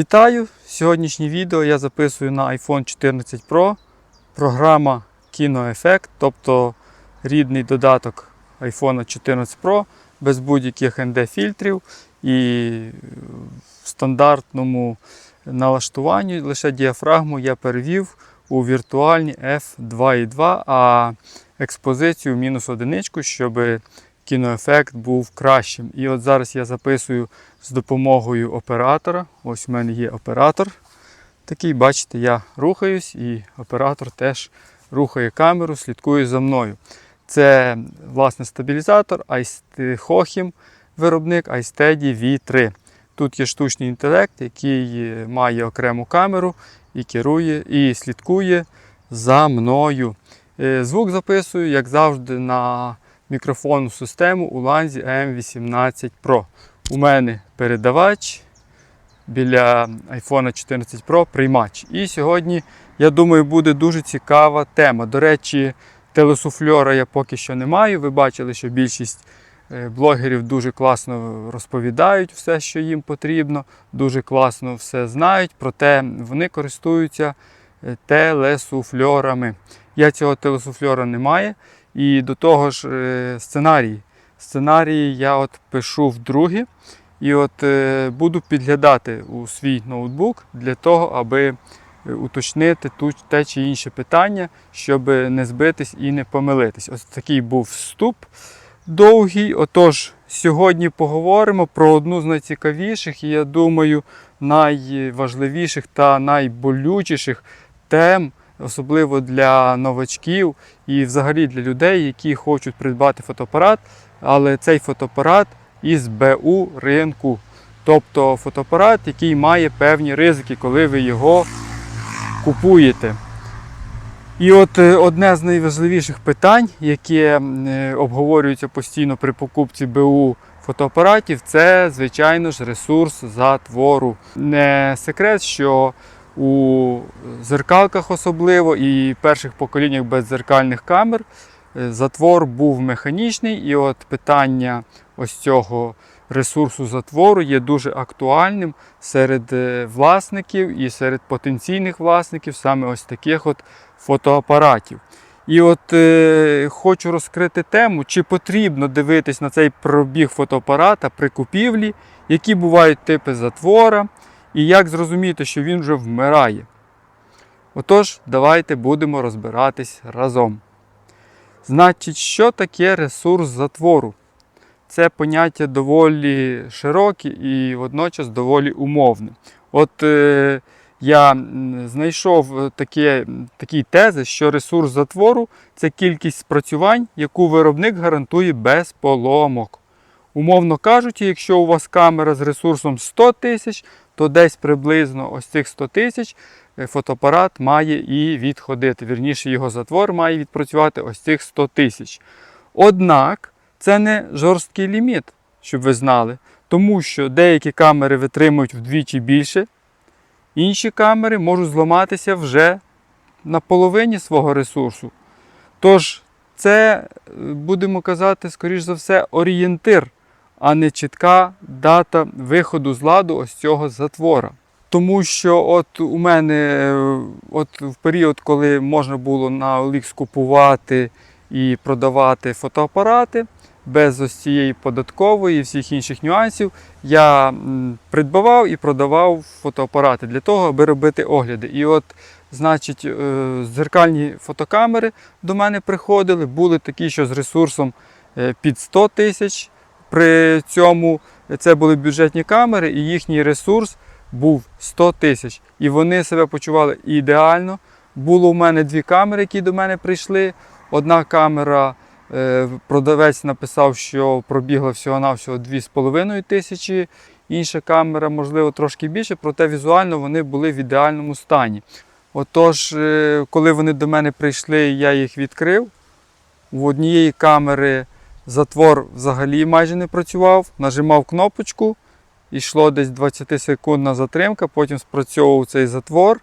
Вітаю! Сьогоднішнє відео я записую на iPhone 14 Pro. Програма KinoEffect, тобто рідний додаток iPhone 14 Pro без будь-яких ND-фільтрів і в стандартному налаштуванні лише діафрагму я перевів у віртуальні F2.2, а експозицію мінус одиничку, щоб кіноефект був кращим. І от зараз я записую з допомогою оператора. Ось у мене є оператор. Такий, бачите, я рухаюсь, і оператор теж рухає камеру, слідкує за мною. Це власне стабілізатор Hochim виробник iSteady V3. Тут є штучний інтелект, який має окрему камеру і керує і слідкує за мною. Е, Звук записую, як завжди, на мікрофонну систему у ланзі M18 Pro. У мене передавач біля iPhone 14 Pro приймач. І сьогодні, я думаю, буде дуже цікава тема. До речі, телесуфльора я поки що не маю. Ви бачили, що більшість е, блогерів дуже класно розповідають все, що їм потрібно, дуже класно все знають, проте вони користуються е, телесуфльорами. Я цього телесуфльора не маю. І до того ж, сценарій. Сценарії я от пишу вдруге. І от е, буду підглядати у свій ноутбук для того, аби е, уточнити ту, те чи інше питання, щоб не збитись і не помилитись. Ось такий був вступ довгий. Отож, сьогодні поговоримо про одну з найцікавіших і, я думаю, найважливіших та найболючіших тем, особливо для новачків і взагалі для людей, які хочуть придбати фотоапарат, але цей фотоапарат із БУ ринку. Тобто фотоапарат, який має певні ризики, коли ви його купуєте. І от е, одне з найважливіших питань, яке е, обговорюється постійно при покупці БУ фотоапаратів, це, звичайно ж, ресурс затвору. Не секрет, що у зеркалках особливо і перших поколіннях беззеркальних камер е, затвор був механічний, і от питання ось цього ресурсу затвору є дуже актуальним серед е, власників і серед потенційних власників саме ось таких от фотоапаратів. І от е, хочу розкрити тему, чи потрібно дивитись на цей пробіг фотоапарата при купівлі, які бувають типи затвора, і як зрозуміти, що він вже вмирає. Отож, давайте будемо розбиратись разом. Значить, що таке ресурс затвору? Це поняття доволі широке і водночас доволі умовне. От е, я знайшов таке, такі тези, що ресурс затвору це кількість спрацювань, яку виробник гарантує без поломок. Умовно кажучи, якщо у вас камера з ресурсом 100 тисяч, то десь приблизно ось цих 100 тисяч е, фотоапарат має і відходити. Вірніше, його затвор має відпрацювати ось цих 100 тисяч. Однак це не жорсткий ліміт, щоб ви знали, тому що деякі камери витримують вдвічі більше, інші камери можуть зламатися вже на половині свого ресурсу. Тож, це, е, будемо казати, скоріш за все, орієнтир, а не чітка дата виходу з ладу ось цього затвора. Тому що от у мене е, от в період, коли можна було на OLX купувати і продавати фотоапарати без ось цієї податкової і всіх інших нюансів, я придбавав і продавав фотоапарати для того, аби робити огляди. І от, значить, е, зеркальні фотокамери до мене приходили, були такі, що з ресурсом е, під 100 тисяч. При цьому це були бюджетні камери, і їхній ресурс був 100 тисяч. І вони себе почували ідеально. Було у мене дві камери, які до мене прийшли. Одна камера, е, продавець написав, що пробігла всього-навсього 2,5 тисячі. Інша камера, можливо, трошки більше, проте візуально вони були в ідеальному стані. Отож, е, коли вони до мене прийшли, я їх відкрив. У однієї камери затвор взагалі майже не працював. Нажимав кнопочку, йшло десь 20 секундна затримка, потім спрацьовував цей затвор,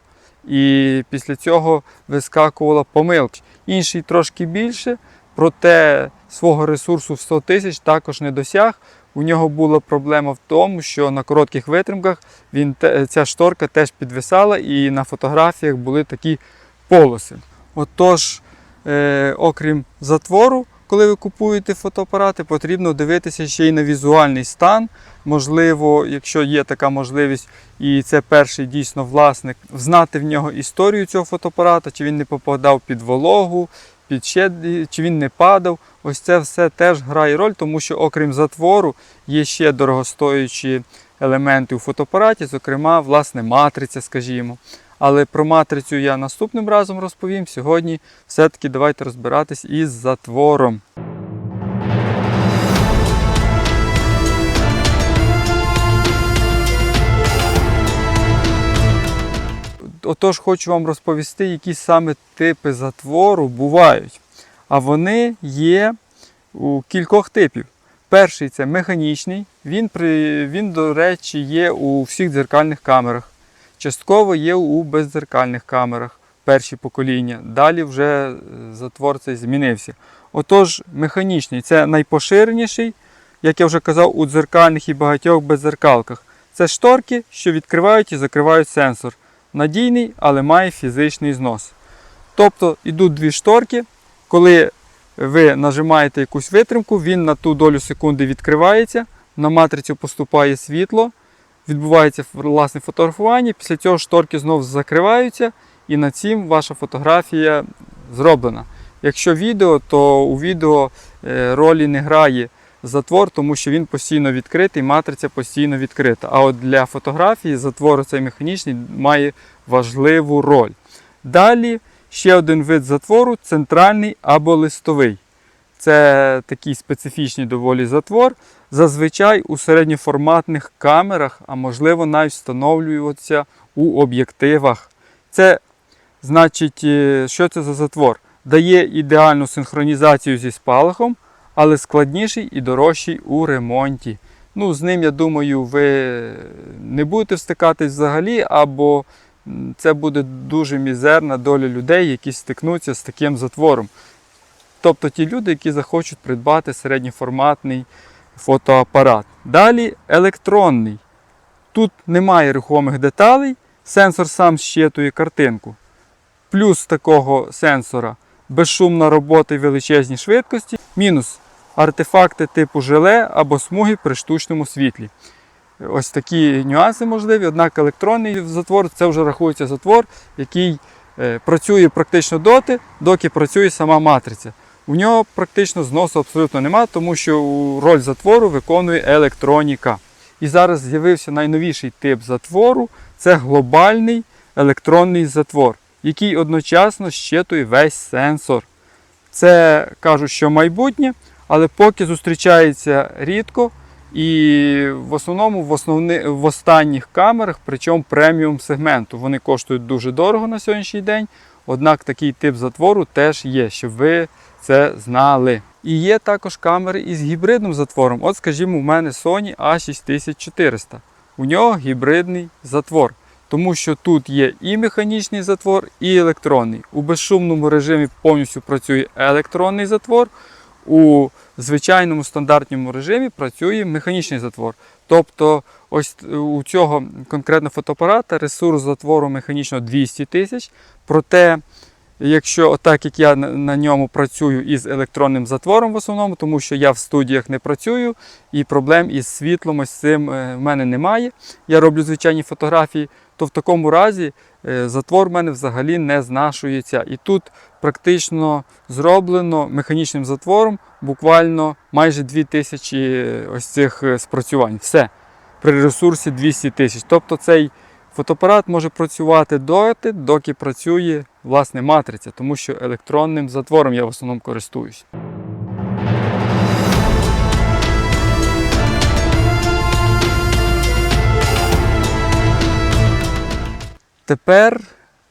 і після цього вискакувала помилка. Інший трошки більше, проте свого ресурсу в 100 тисяч також не досяг. У нього була проблема в тому, що на коротких витримках він, ця шторка теж підвисала і на фотографіях були такі полоси. Отож, е, окрім затвору, коли ви купуєте фотоапарати, потрібно дивитися ще й на візуальний стан. Можливо, якщо є така можливість, і це перший дійсно власник, знати в нього історію цього фотоапарата, чи він не попадав під вологу, під ще, чи він не падав. Ось це все теж грає роль, тому що окрім затвору є ще дорогостоячі елементи у фотоапараті, зокрема, власне, матриця, скажімо. Але про матрицю я наступним разом розповім. Сьогодні все-таки давайте розбиратись із затвором. Отож, хочу вам розповісти, які саме типи затвору бувають. А вони є у кількох типів. Перший це механічний, він, при, він, до речі, є у всіх дзеркальних камерах. Частково є у бездзеркальних камерах перші покоління. Далі вже е, затвор цей змінився. Отож, механічний це найпоширеніший, як я вже казав, у дзеркальних і багатьох беззеркалках. Це шторки, що відкривають і закривають сенсор. Надійний, але має фізичний знос. Тобто йдуть дві шторки, коли ви нажимаєте якусь витримку, він на ту долю секунди відкривається, на матрицю поступає світло, відбувається власне фотографування, після цього шторки знову закриваються, і на цім ваша фотографія зроблена. Якщо відео, то у відео е, ролі не грає затвор, тому що він постійно відкритий, матриця постійно відкрита. А от для фотографії затвор цей механічний має важливу роль. Далі ще один вид затвору центральний або листовий. Це такий специфічний доволі затвор. Зазвичай у середньоформатних камерах, а можливо навіть встановлюються у об'єктивах. Це значить, е, що це за затвор? Дає ідеальну синхронізацію зі спалахом, але складніший і дорожчий у ремонті. Ну, з ним, я думаю, ви не будете встикатись взагалі, або це буде дуже мізерна доля людей, які стикнуться з таким затвором. Тобто ті люди, які захочуть придбати середньоформатний фотоапарат. Далі електронний. Тут немає рухомих деталей, сенсор сам щитує картинку. Плюс такого сенсора безшумна робота і величезні швидкості. Мінус артефакти типу желе або смуги при штучному світлі. Ось такі нюанси можливі, однак електронний затвор це вже рахується затвор, який е, працює практично доти, доки працює сама матриця. У нього практично зносу абсолютно нема, тому що роль затвору виконує електроніка. І зараз з'явився найновіший тип затвору це глобальний електронний затвор, який одночасно щитує весь сенсор. Це кажуть, що майбутнє, але поки зустрічається рідко. І в основному в, основни, в останніх камерах, причому преміум сегменту. Вони коштують дуже дорого на сьогоднішній день. Однак такий тип затвору теж є, щоб ви це знали. І є також камери із гібридним затвором. От, скажімо, у мене Sony A6400. У нього гібридний затвор. Тому що тут є і механічний затвор, і електронний. У безшумному режимі повністю працює електронний затвор. У звичайному стандартному режимі працює механічний затвор. Тобто, ось у цього конкретного фотоапарата ресурс затвору механічно 200 тисяч. Проте, якщо отак як я на- ньому працюю із електронним затвором в основному, тому що я в студіях не працюю і проблем із світлом ось цим е, в мене немає. Я роблю звичайні фотографії, то в такому разі е, затвор в мене взагалі не знашується. І тут практично зроблено механічним затвором буквально майже 2000 ось цих е, спрацювань. Все. При ресурсі 200 тисяч. Тобто цей фотоапарат може працювати доти, доки працює власне матриця, тому що електронним затвором я в основному користуюсь. Тепер,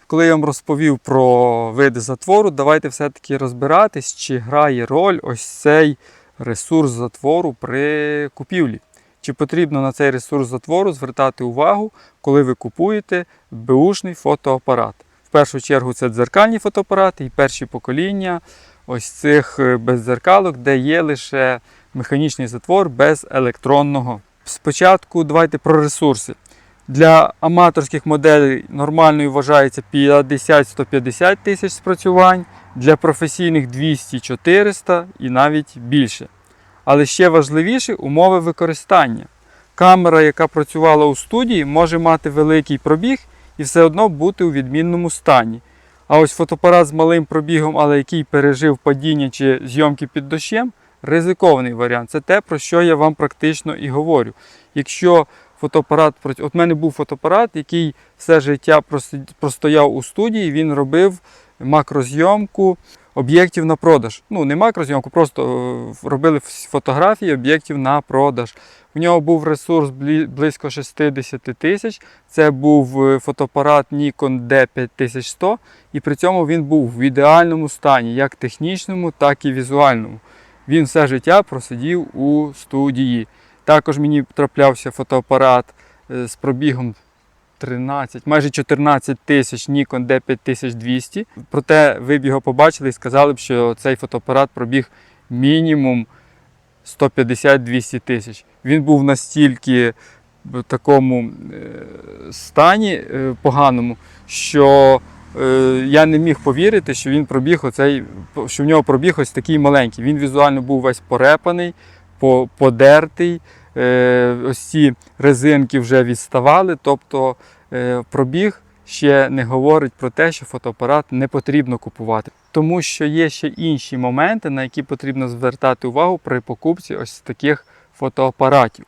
коли я вам розповів про види затвору, давайте все-таки розбиратись, чи грає роль ось цей ресурс затвору при купівлі. Чи потрібно на цей ресурс затвору звертати увагу, коли ви купуєте беушний фотоапарат. В першу чергу це дзеркальні фотоапарати і перші покоління ось цих е, беззеркалок, де є лише механічний затвор без електронного. Спочатку давайте про ресурси. Для аматорських моделей нормальною вважається 50-150 тисяч спрацювань, для професійних 200-400 і навіть більше. Але ще важливіше умови використання. Камера, яка працювала у студії, може мати великий пробіг і все одно бути у відмінному стані. А ось фотоапарат з малим пробігом, але який пережив падіння чи зйомки під дощем, ризикований варіант. Це те, про що я вам практично і говорю. Якщо фотоапарат, от в мене був фотоапарат, який все життя простояв у студії, він робив макрозйомку об'єктів на продаж. Ну, не макрозйомку, просто е, робили фотографії об'єктів на продаж. У нього був ресурс близько 60 тисяч. Це був е, фотоапарат Nikon D5100, і при цьому він був в ідеальному стані, як технічному, так і візуальному. Він все життя просидів у студії. Також мені траплявся фотоапарат е, з пробігом 13, майже 14 тисяч Nikon D5200. Проте ви б його побачили і сказали б, що цей фотоапарат пробіг мінімум 150-200 тисяч. Він був настільки в такому е, стані е, поганому, що е, я не міг повірити, що він пробіг оцей, що в нього пробіг ось такий маленький. Він візуально був весь порепаний, подертий. Е, Ось ці резинки вже відставали, тобто е, пробіг ще не говорить про те, що фотоапарат не потрібно купувати. Тому що є ще інші моменти, на які потрібно звертати увагу при покупці ось таких фотоапаратів.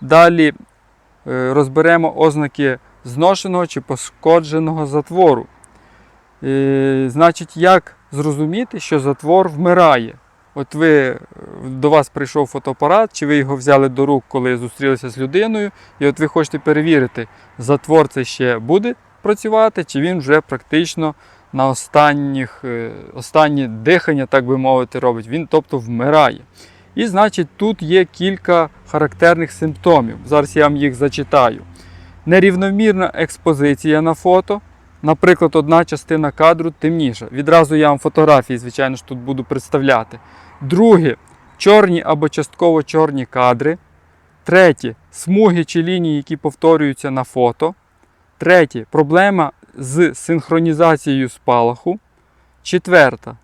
Далі е, розберемо ознаки зношеного чи пошкодженого затвору. Е, Значить, як зрозуміти, що затвор вмирає? От ви е, до вас прийшов фотоапарат, чи ви його взяли до рук, коли зустрілися з людиною, і от ви хочете перевірити, затвор це ще буде працювати, чи він вже практично на останніх, е, останнє дихання, так би мовити, робить. Він тобто вмирає. І значить, тут є кілька характерних симптомів. Зараз я вам їх зачитаю. Нерівномірна експозиція на фото. Наприклад, одна частина кадру темніша. Відразу я вам фотографії, звичайно ж, тут буду представляти. Друге чорні або частково чорні кадри. Третє смуги чи лінії, які повторюються на фото. Третє проблема з синхронізацією спалаху. Четверта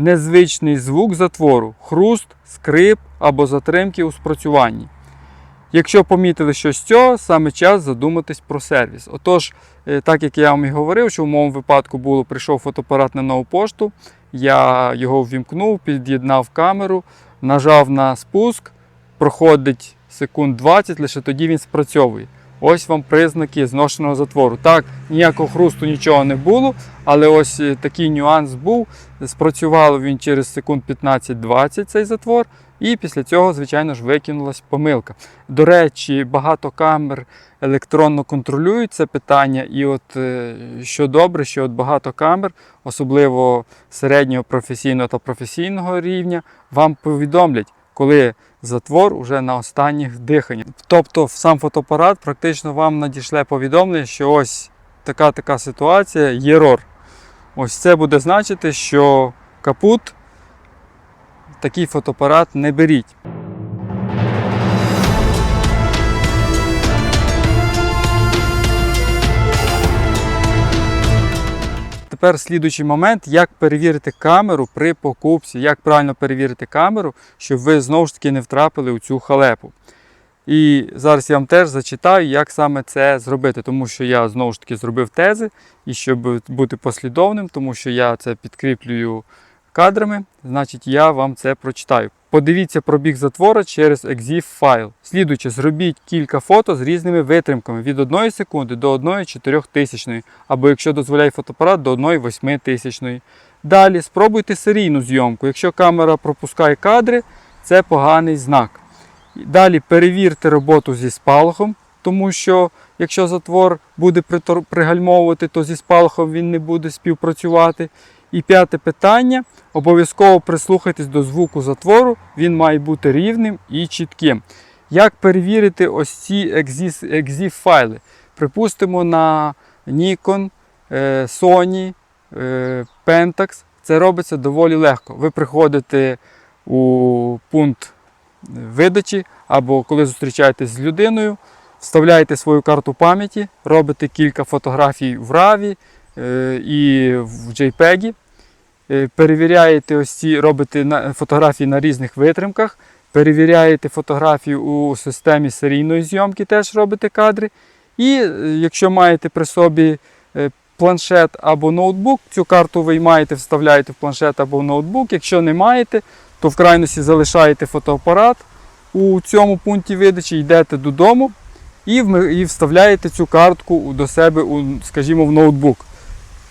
незвичний звук затвору, хруст, скрип або затримки у спрацюванні. Якщо помітили щось цього, саме час задуматись про сервіс. Отож, е, так як я вам і говорив, що в моєму випадку було, прийшов фотоапарат на нову пошту, я його ввімкнув, під'єднав камеру, нажав на спуск, проходить секунд 20, лише тоді він спрацьовує. Ось вам признаки зношеного затвору. Так, ніякого хрусту нічого не було, але ось е, такий нюанс був. Спрацював він через секунд 15-20 цей затвор, і після цього, звичайно ж, викинулась помилка. До речі, багато камер електронно контролюють це питання, і от е, що добре, що от багато камер, особливо середнього професійного та професійного рівня, вам повідомлять, коли затвор уже на останніх диханнях. Тобто, сам фотоапарат практично вам надішле повідомлення, що ось така така ситуація, єрор. Ось це буде значити, що капут такий фотоапарат не беріть. Тепер слідуючий момент, як перевірити камеру при покупці, як правильно перевірити камеру, щоб ви знову ж таки не втрапили у цю халепу. І зараз я вам теж зачитаю, як саме це зробити, тому що я знову ж таки зробив тези, і щоб бути послідовним, тому що я це підкріплюю кадрами, значить я вам це прочитаю. Подивіться пробіг затвора через EXIF файл. Слідуючи, зробіть кілька фото з різними витримками від 1 секунди до 1,4 тисячної, або якщо дозволяє фотоапарат, до 1,8 тисячної. Далі спробуйте серійну зйомку. Якщо камера пропускає кадри, це поганий знак. Далі перевірте роботу зі спалахом, тому що якщо затвор буде пригальмовувати, то зі спалахом він не буде співпрацювати. І п'яте питання: обов'язково прислухайтесь до звуку затвору, він має бути рівним і чітким. Як перевірити ось ці EXIF файли? Припустимо, на Nikon, е, Sony, е, Pentax. Це робиться доволі легко. Ви приходите у пункт видачі або коли зустрічаєтесь з людиною, вставляєте свою карту пам'яті, робите кілька фотографій в е, і в JPEG. Е, Перевіряєте ось ці, робите фотографії на різних витримках, перевіряєте фотографію у системі серійної зйомки, теж робите кадри. І е, якщо маєте при собі е, планшет або ноутбук, цю карту виймаєте, вставляєте в планшет або в ноутбук. Якщо не маєте, то в крайності залишаєте фотоапарат у цьому пункті видачі, йдете додому і вставляєте цю картку до себе, скажімо, в ноутбук.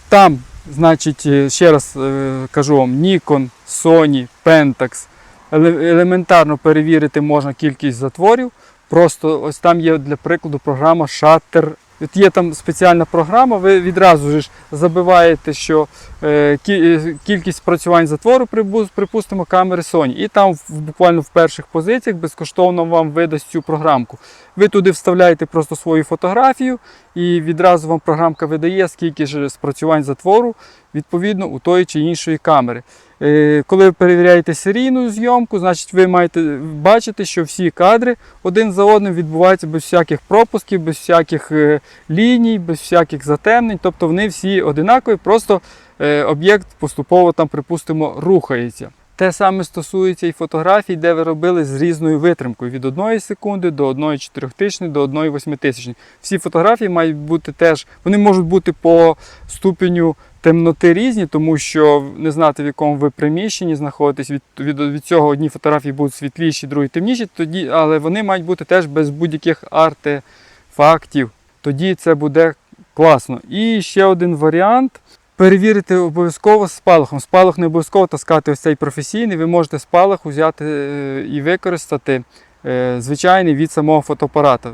Там, значить, е, ще раз е, кажу вам, Nikon, Sony, Pentax. Елементарно перевірити можна кількість затворів. Просто ось там є для прикладу програма Shutter. От є там спеціальна програма, ви відразу ж забиваєте, що е, е, кількість спрацювань затвору, припустимо, камери Sony. І там буквально в перших позиціях безкоштовно вам видасть цю програмку. Ви туди вставляєте просто свою фотографію, і відразу вам програмка видає, скільки ж спрацювань затвору відповідно у тої чи іншої камери. Е, Коли ви перевіряєте серійну зйомку, значить ви маєте бачити, що всі кадри один за одним відбуваються без всяких пропусків, без всяких е, ліній, без всяких затемнень. Тобто вони всі одинакові, просто е, об'єкт поступово там, припустимо, рухається. Те саме стосується і фотографій, де ви робили з різною витримкою від 1 секунди до 1 4000 до 1 8000. Всі фотографії мають бути теж, вони можуть бути по ступеню темноти різні, тому що не знати, в якому ви приміщенні знаходитесь. Від, від, від цього одні фотографії будуть світліші, другі темніші, тоді, але вони мають бути теж без будь-яких артефактів. Тоді це буде класно. І ще один варіант. Перевірити обов'язково спалахом. Спалах не обов'язково таскати ось цей професійний. Ви можете спалах взяти е, і використати звичайний від самого фотоапарата.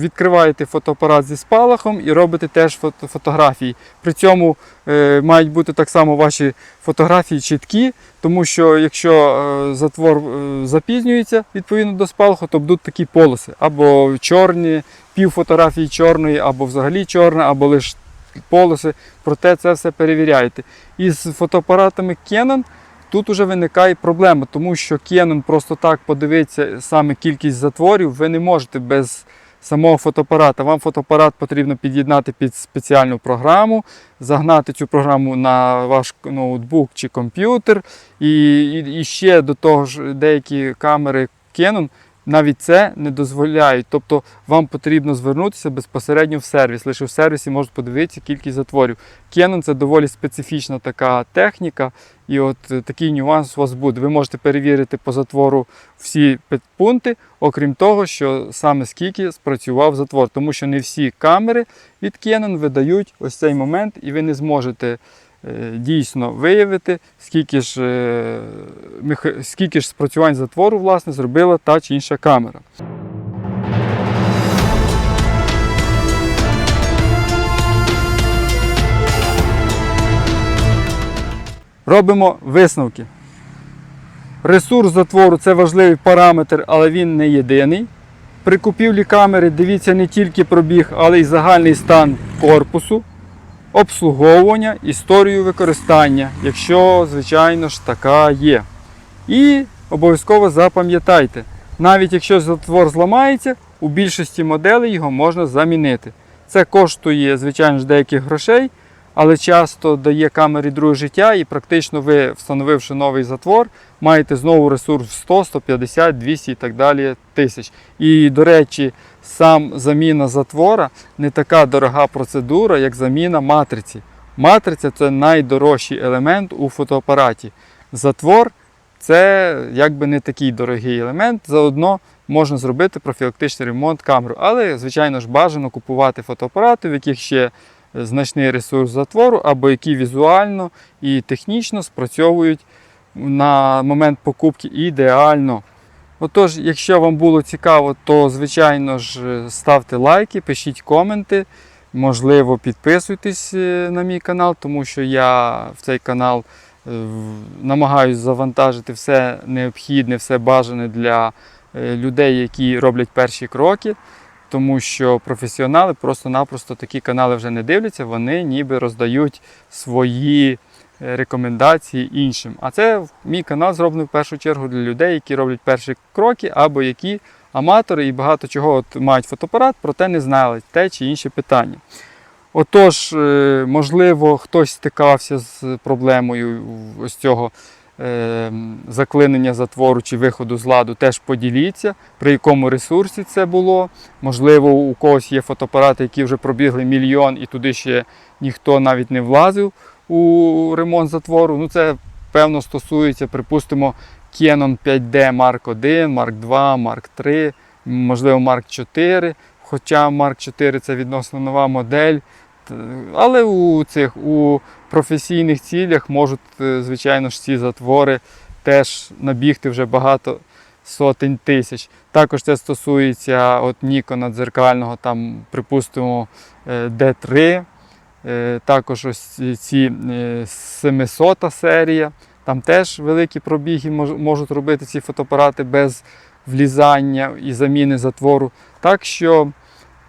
Відкриваєте фотоапарат зі спалахом і робите теж фото- фотографії. При цьому е, мають бути так само ваші фотографії чіткі, тому що якщо е, затвор е, запізнюється відповідно до спалаху, то будуть такі полоси. Або чорні, пів фотографії чорної, або взагалі чорна, або лише полоси. Проте це все перевіряєте. І з фотоапаратами Canon тут вже виникає проблема, тому що Canon просто так подивитися саме кількість затворів, ви не можете без самого фотоапарата. Вам фотоапарат потрібно під'єднати під спеціальну програму, загнати цю програму на ваш ноутбук чи комп'ютер. І, і, і ще до того ж деякі камери Canon навіть це не дозволяють. Тобто вам потрібно звернутися безпосередньо в сервіс. Лише в сервісі можуть подивитися кількість затворів. Canon це доволі специфічна така техніка, і от е, такий нюанс у вас буде. Ви можете перевірити по затвору всі пункти, окрім того, що саме скільки спрацював затвор, тому що не всі камери від Canon видають ось цей момент, і ви не зможете е, дійсно виявити, скільки ж, е, скільки ж спрацювань затвору власне, зробила та чи інша камера. Робимо висновки. Ресурс затвору це важливий параметр, але він не єдиний. При купівлі камери дивіться не тільки пробіг, але й загальний стан корпусу, обслуговування, історію використання, якщо, звичайно ж, така є. І обов'язково запам'ятайте, навіть якщо затвор зламається, у більшості моделей його можна замінити. Це коштує, звичайно ж, деяких грошей, але часто дає камері друге життя, і практично ви, встановивши новий затвор, маєте знову ресурс в 100, 150, 200 і так далі тисяч. І, до речі, сам заміна затвора не така дорога процедура, як заміна матриці. Матриця це найдорожчий елемент у фотоапараті. Затвор це якби не такий дорогий елемент. Заодно можна зробити профілактичний ремонт камеру. Але, звичайно ж, бажано купувати фотоапарати, в яких ще значний ресурс затвору, або які візуально і технічно спрацьовують на момент покупки ідеально. Отож, якщо вам було цікаво, то звичайно ж ставте лайки, пишіть коменти. Можливо, підписуйтесь е, на мій канал, тому що я в цей канал е, намагаюсь завантажити все необхідне, все бажане для е, людей, які роблять перші кроки. Тому що професіонали просто-напросто такі канали вже не дивляться, вони ніби роздають свої е, рекомендації іншим. А це мій канал зроблений в першу чергу для людей, які роблять перші кроки, або які аматори і багато чого от мають фотоапарат, проте не знали те чи інше питання. Отож, е, можливо, хтось стикався з проблемою ось цього заклинення затвору чи виходу з ладу, теж поділіться, при якому ресурсі це було. Можливо, у когось є фотоапарати, які вже пробігли мільйон, і туди ще ніхто навіть не влазив у ремонт затвору. Ну, це певно стосується, припустимо, Canon 5D Mark 1, Mark 2, Mark 3, можливо, Mark 4. Хоча Mark 4 це відносно нова модель. Т- Але у цих у професійних цілях можуть, е, звичайно ж, ці затвори теж набігти вже багато сотень тисяч. Також це стосується от Nikon дзеркального, там, припустимо, е, D3. Е, Також ось ці е, 700 серія. Там теж великі пробіги можуть робити ці фотоапарати без влізання і заміни затвору. Так що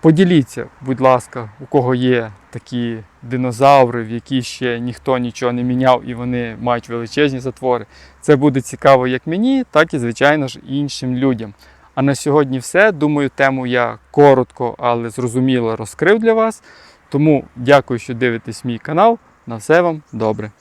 поділіться, будь ласка, у кого є такі динозаври, в які ще ніхто нічого не міняв і вони мають величезні затвори. Це буде цікаво як мені, так і, звичайно ж, іншим людям. А на сьогодні все. Думаю, тему я коротко, але зрозуміло розкрив для вас. Тому дякую, що дивитесь мій канал. На все вам добре.